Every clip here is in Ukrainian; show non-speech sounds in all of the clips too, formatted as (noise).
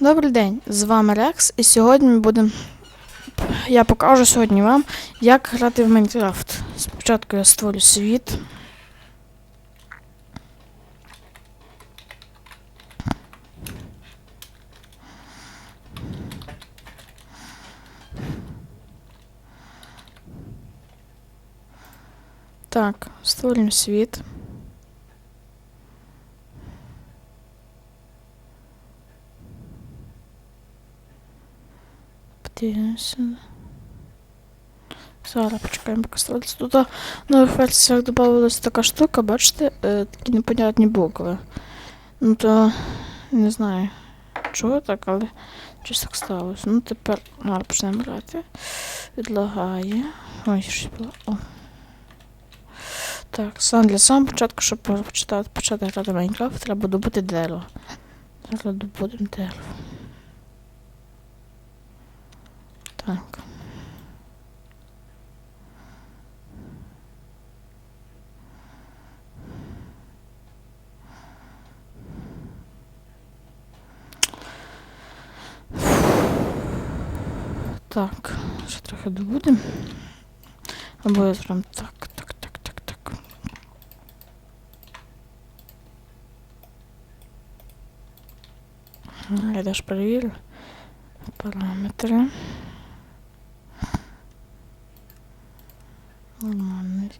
Добрий день, з вами Рекс, і сьогодні ми будемо. Я покажу сьогодні вам, як грати в Майнкрафт. Спочатку я створю світ. Так, створюємо світ. Подивимося. Зараз почекаємо, поки створиться. Тут в нових версіях додавалась така штука, бачите, е, такі непонятні букви. Ну то не знаю, чого так, але щось так сталося. Ну тепер зараз почнемо грати. Відлагає. Ой, щось було. О. Так, сам для самого початку, щоб почати, почати грати Майнкрафт, треба добути дерево. Зараз добудемо дерево. Так. Так, ще трохи добудемо. Або я зроблю так, так, так, так, так. Я теж перевірю. Параметри. Нормальний.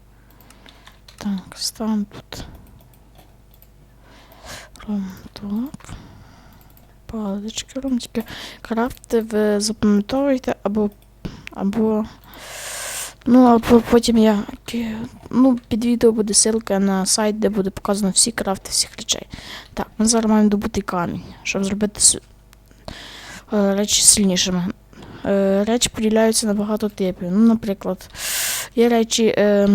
Так, ставим тут. Ром так. Палички ром, крафти ви запам'ятовуєте або. або. Ну, або потім я. Ну, під відео буде ссылка на сайт, де буде показано всі крафти всіх речей. Так, ми зараз маємо добути камінь, щоб зробити е, речі сильнішими. Е, Речі поділяються на багато типів. Ну, наприклад, є речі. Е,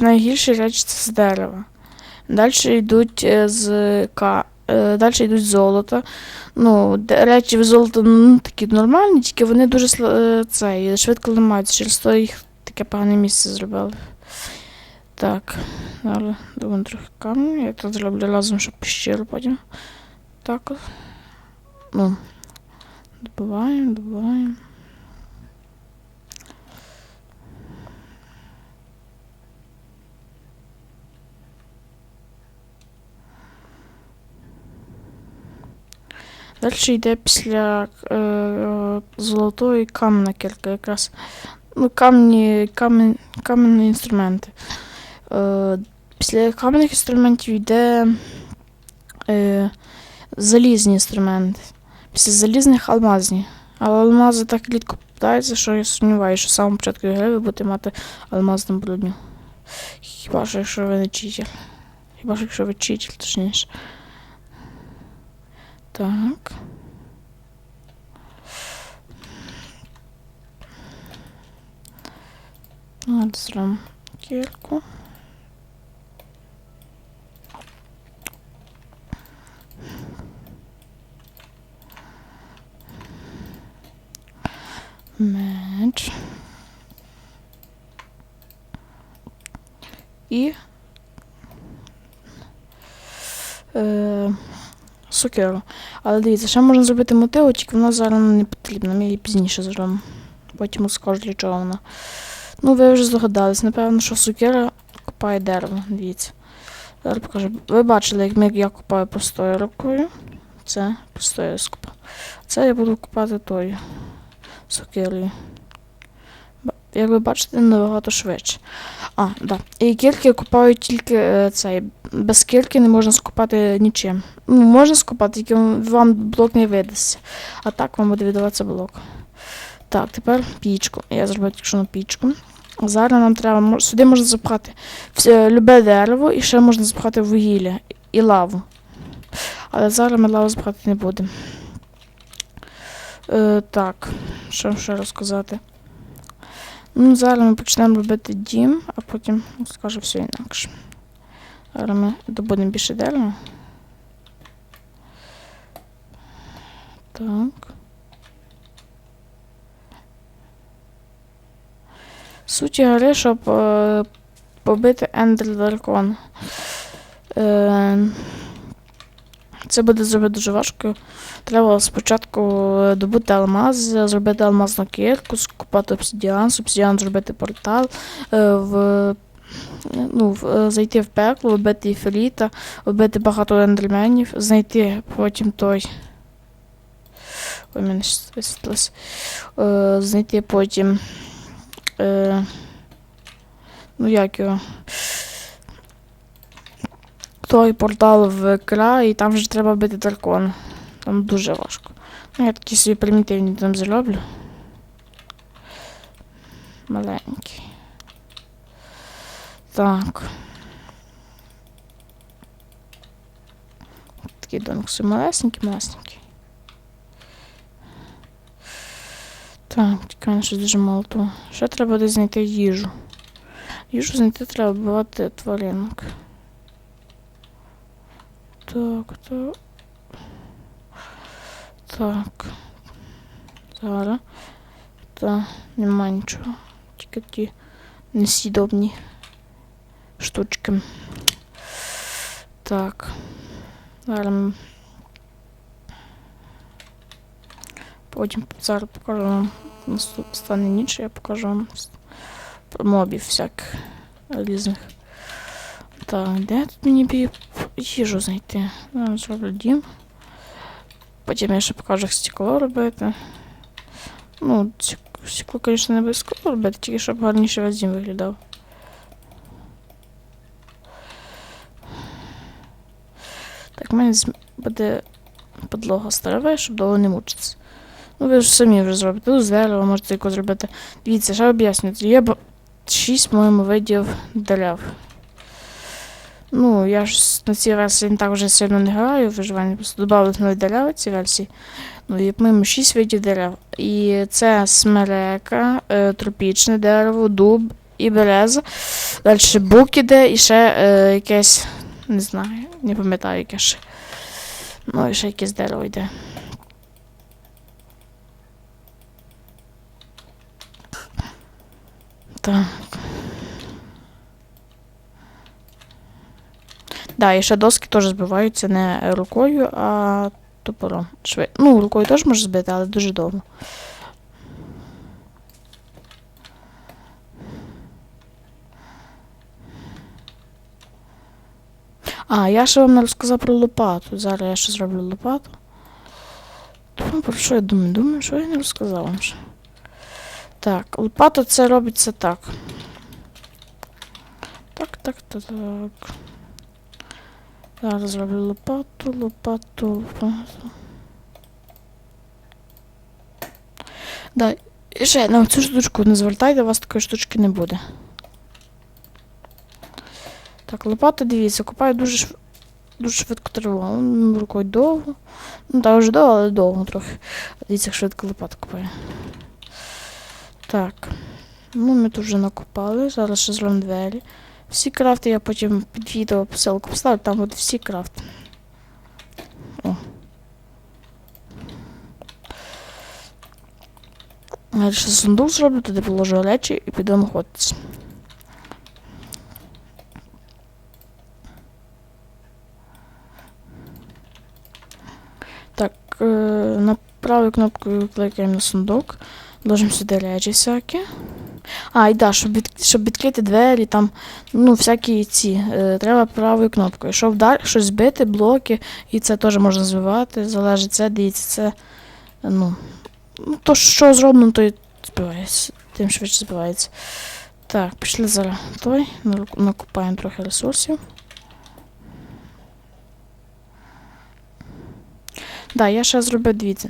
найгірші речі це з дерева. Далі йдуть е, з ка. е, Далі йдуть з. Ну, речі в золото ну, такі нормальні, тільки вони дуже е, це, швидко ламаються. Через то їх таке погане місце зробили. Так, далі думаю трохи камінь. Я тут зроблю разом, щоб піщеру потім. Так. Ну. Добиваємо, добиваємо. Далі йде після е, золотої кам'яна кірка якраз. Ну, камні, камінь, кам'яні інструменти. Е, після кам'яних інструментів йде е, залізні інструменти. Після залізних алмазні. Але алмази так рідко попадаються, що я сумніваюся, що самого початку гри ви будете мати алмазну броню. Хіба що якщо ви не читер. Хіба що якщо ви читер, точніше. Так. От кірку. Меч. І е, сокиру. Але дивіться, ще можна зробити мотиву, тільки вона зараз не потрібна. Ми її пізніше зробимо. Потім скажу, для чого вона. Ну, ви вже здогадались, напевно, що сокира копає дерево. Дивіться. Зараз покажу. Ви бачили, як я копаю простою рукою. Це простою скопаю. Це я буду копати тою сокирою. Як ви бачите, набагато швидше. А, да. І кірки копають тільки е, цей. Без кірки не можна скопати нічим. Ну, можна скопати, тільки вам блок не видасться. А так вам буде видаватися блок. Так, тепер пічку. Я зробив тільки на пічку. Зараз нам треба. Сюди можна запхати все, любе дерево і ще можна запхати вугілля і лаву. Але зараз ми лаву запхати не будемо. Е, так, що ще розказати? Ну, зараз ми почнемо робити дім, а потім скажу все інакше. Зараз ми добудемо більше дерева. Так. Суть гри, щоб е, побити Ендер Дракон. Е, Це буде зробити дуже важко. Треба спочатку е, добути алмаз, зробити алмазну кірку, скупати обсидіан, з обсидіан зробити портал, е, в, ну, в, е, зайти в пекло, вбити іфеліта, вбити багато ендерменів, знайти потім той. Ой, мене. Е, знайти потім. Е, ну як його? Той портал в край, і там вже треба бити дракона. Там дуже важко. Ну, я такі собі примітивні там зроблю. Маленький. Так. Такий домик собі малесенький, малесенький. Так, тільки щось дуже мало того. Ще треба десь знайти їжу. Їжу знайти треба вбивати тваринок. Так, так. Так. Зараз. Та нема нічого. Тільки ті несъедобні штучки. Так. Зараз. ми- Потім зараз покажу вам. Наступ стане ніч, я покажу вам с- про мобів всяких різних. Так, де тут мені бі їжу знайти? Зараз зроблю дім. Потім я ще покажу, як стекло робити. Ну, стекло, звісно, не обов'язково робити, тільки щоб гарніше весь дім виглядав. Так, в мене буде подлога старова, щоб довго не мучитися. Ну, ви ж самі вже зробите. Тут з дерева можете якось зробити. Дивіться, ще об'яснюю. Є б- шість, по-моєму, видів дерев. Ну, я ж на цій версії так вже сильно не граю, виживання просто додали нові дерева в цій версії. Ну, і по-моєму, шість видів дерев. І це смерека, е, тропічне дерево, дуб і береза. Далі бук іде і ще е, якесь, не знаю, не пам'ятаю яке ще. Ну, і ще якесь дерево йде. Так. Да, і ще доски теж збиваються не рукою, а топором. Шви... Ну, рукою теж можеш збити, але дуже довго. А, я ще вам не розказав про лопату. Зараз я ще зроблю лопату. Ну, про що я думаю? Думаю, що я не розказав вам ще. Так, лопата це робиться так. Так, так, так, так. Зараз зроблю лопату, лопату, лопату. Да, і ще на цю штучку не звертайте, у вас такої штучки не буде. Так, лопата, дивіться, копаю дуже, шв... дуже швидко тривало. Рукою довго. Ну, та вже довго, але довго трохи. Дивіться, як швидко лопата копає. Так. Ну, ми тут вже накопали. Зараз ще зробимо двері. Всі крафти я потім під відео посилку поставлю, там буде всі крафти. О. Я ще сундук зроблю, туди положу речі і підемо ходитися. Так, е, на правою кнопкою кликаємо на сундук, ложимо сюди речі всякі. А, і да, щоб, від, щоб відкрити двері, там, ну, всякі ці, е, треба правою кнопкою. Щоб далі щось збити, блоки, і це теж можна збивати, залежить це, дивіться, це, ну, ну, то, що зроблено, то і збивається, тим швидше збивається. Так, пішли зараз той, накопаємо трохи ресурсів. Да, я ще зробив дивіться.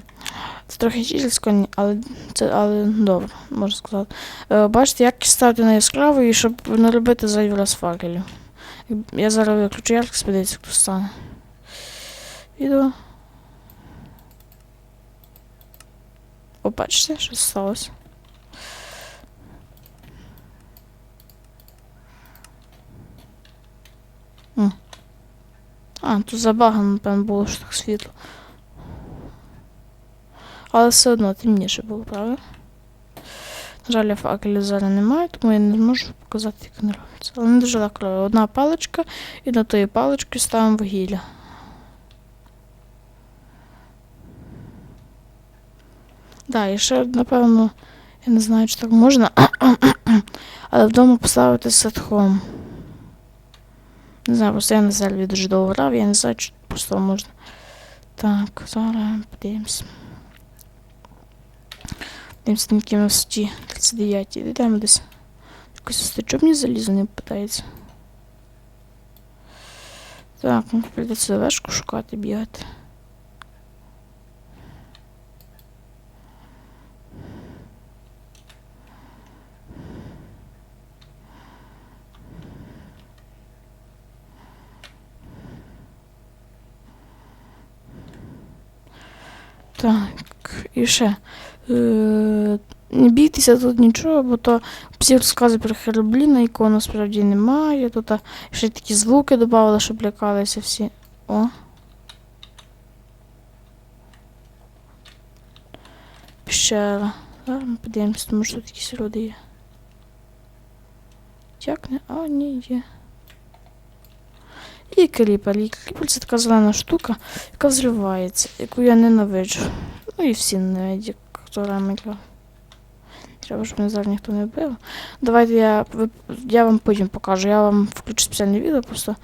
Це трохи чільсько, але це але добре, можна сказати. Е, бачите, як ставити на яскраву і щоб не робити раз факелів. Я зараз виключу яркість, подивіться, хто стане. Відео. О, бачите, що сталося. А, тут забагано, напевно, було що так світло але все одно темніше було, правда? На жаль, я факелів зараз немає, тому я не зможу показати, як вони робиться. Але не дуже легко. Одна паличка і на тої палички ставимо вугілля. Да, і ще, напевно, я не знаю, чи так можна, (coughs) але вдома поставити садхом. Не знаю, просто я на зельві дуже довго грав, я не знаю, чи просто можна. Так, зараз подивимось. Дивимося на якій висоті 39. Йдемо десь. Якось. Чому мені залізо не питається? Так, ну прийдеться вершку шукати, бігати. Так, і ще. Е, не бійтеся тут нічого, бо то всі розкази про Херобліна, якого насправді немає. Тут ще такі звуки додавали, щоб лякалися всі. О. Пещера. Зараз ми подивимося, тому що тут якісь люди є. Як не? А, ні, є. І кріпер. І це така зелена штука, яка взривається, яку я ненавиджу. Ну і всі ненавидять, хто ремикав. Треба, щоб мене зараз ніхто не вбив. Давайте я, я вам потім покажу. Я вам включу спеціальне відео, просто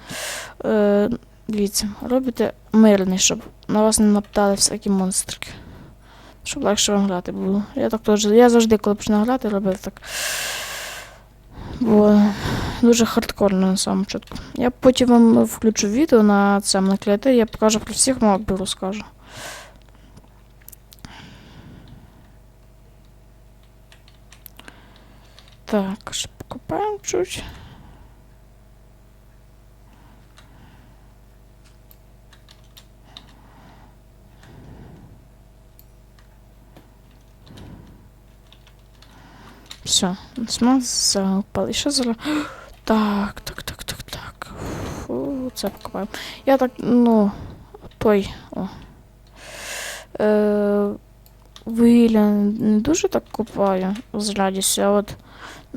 е, дивіться, робите мирний, щоб на вас не нападали всякі монстрики. Щоб легше вам грати було. Я так теж. Я завжди, коли починаю грати, робив так. Бо дуже хардкорно на самому початку. Я потім вам включу відео на цьому на кліатурі, я покажу про всіх мобів розкажу. Так, ще покопаємо чуть. Все, смаз запали. Що зараз? Так, так, так, так, так. Фу, це покопаємо. Я так, ну, той. О. Е, вугілля не дуже так копаю з радістю, а от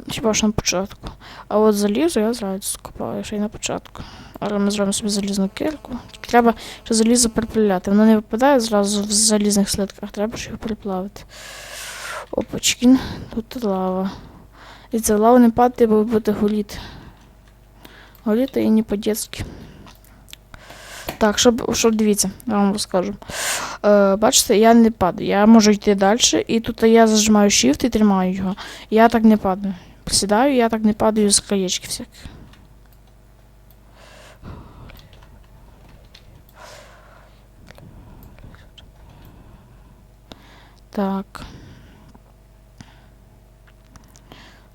хіба ж на початку. А от залізо я з радістю копаю ще й на початку. Але ми зробимо собі залізну кирку. Треба ще залізо переплавляти. Воно не випадає зразу в залізних слитках, треба ж його переплавити. Опачки, тут лава. І це лава не падає, бо буде голіти. Голіти і не по-дєцьки. Так, щоб, щоб дивіться, я вам розкажу. Е, бачите, я не падаю. Я можу йти далі, і тут я зажимаю Shift і тримаю його. Я так не падаю. Присідаю, я так не падаю з краєчки всяких. Так.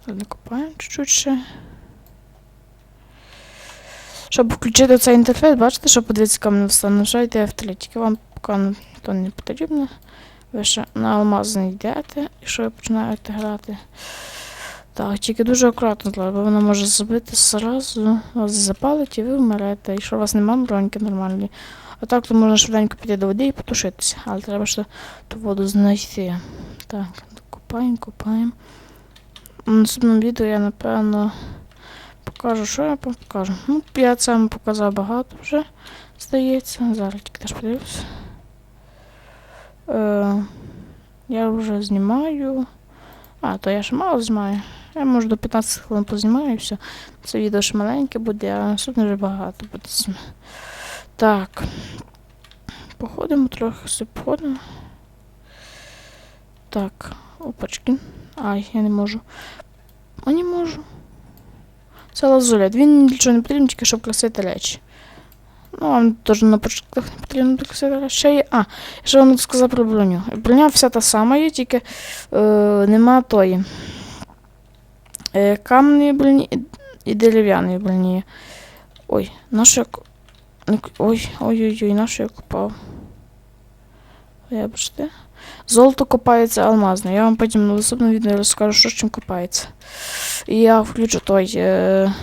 Накопаємо чуть-чуть ще. Щоб включити цей інтерфейс, бачите, що подивитися камінь встане, нажайте F3, тільки вам поки то не потрібно. Ви ще на алмаз не йдете, якщо ви починаєте грати. Так, тільки дуже акуратно бо вона може забити зразу, вас запалить і ви вмрете, якщо у вас немає броньки нормальної. А так то можна швиденько піти до води і потушитися, але треба ще ту воду знайти. Так, купаємо, купаємо. В наступному відео я, напевно, покажу, що я покажу. Ну, я це вам показав багато вже, здається. Зараз тільки теж подивлюся. Е, я вже знімаю. А, то я ще мало знімаю. Я може до 15 хвилин познімаю і все. Це відео ще маленьке буде, а наступне вже багато буде. Так. Походимо трохи, все походимо. Так, опачки. Ай, я не можу. А не можу. Це лазулет. Він нічого не потрібен, тільки щоб красити речі. Ну, вам теж на початках не потрібно. Ще є. А, ще вам сказав про броню. Броня вся та сама є, тільки е, нема тої. Е, кам'яної броні і- дерев'яної броні. Ой, на що я... Ой, ой-ой-ой, на я копав? Вибачте. Золото копається алмазне. Я вам потім на наступному відео розкажу, що з чим копається. І я включу той е,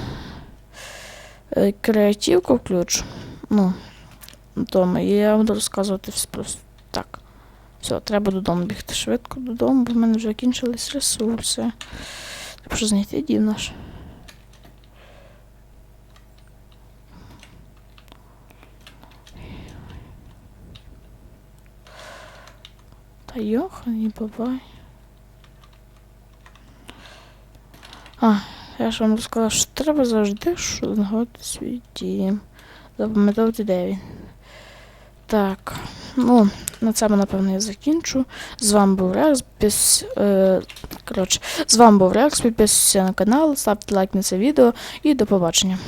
е, креативку включу. Ну, вдома. І я буду розказувати просто так. Все, треба додому бігти швидко додому, бо в мене вже закінчились ресурси. Треба що знайти дім наш. Та йохані бабай. А, я ж вам розказала, що треба завжди шунгати свій дім. Запам'ятовувати, де. Так, ну, на цьому, напевно, я закінчу. З вами був Рекс. Підпис... Е, коротше, з вами був Рекс. Підписуйтесь на канал, ставте лайк на це відео і до побачення.